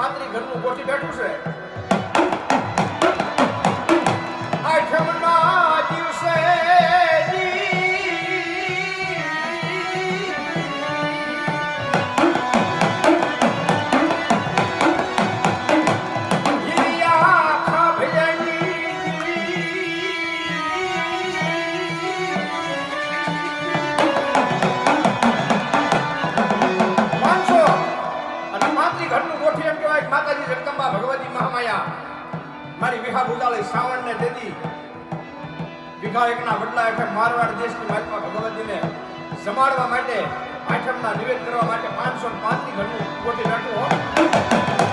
反正我这边都是 મારી વિહા ભૂતાળી શ્રાવણ ને તેથી વિઘા એકના વડલા હેઠળ મારવાડ દેશની મહાત્મા ભગવતીને સમાડવા માટે આઠમના નિવેદ કરવા માટે પાંચસો પાંચ ઘરનું ગોઠી બેઠું હો.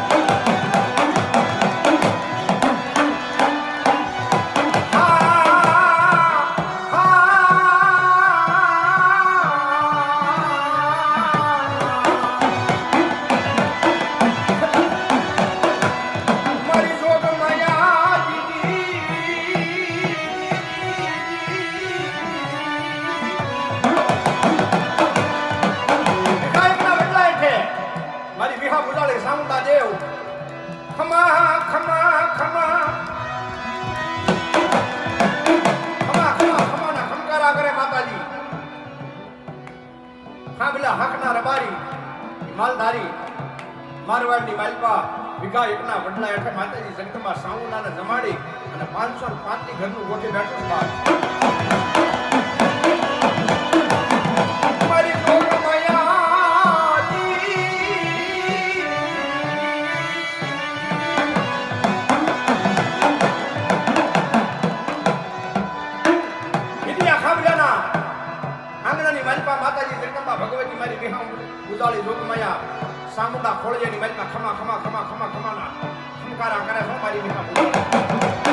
માલધારી, મારવાડની માલપા, વિઘા એકના વડલા હેઠળ માતાજી જગદંબા સામુંડાને જમાડી અને પાંચસો પાંચની ઘરનું ગોઠી બેઠો માલપા માતાજી જગદંબા ભગવતી મારી વિહા ઉજાળી જોગમાયા સામુંડા ખોળિયાની માલપા ખમા ખમા ખમા ખમા, ખમાના. ખમકારા કરે છો મારી વિહા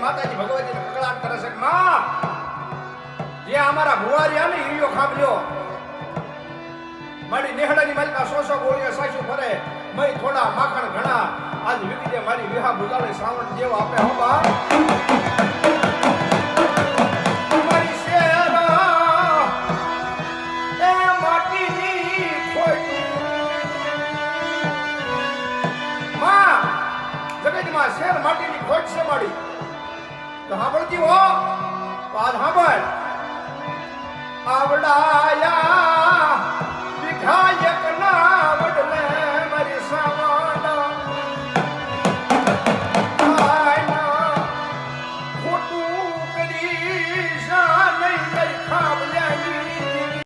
માતાજી ભગવતીને કકળાટ કરે છે માં, જે અમારા ભુવારિયા ને હીરિયો ખાબલ્યો મય થોડા માખણ ઘણા. આજ દે મારી વિહા બુજાલે શ્રાવણ જેવો આપે હો બા. મારી શેરા, એ માટીની ખોટું. માં શેર માટીની ખોટ છે માડી તો સાંભળતી હો. તો આજ સાંભળ. આવડાયા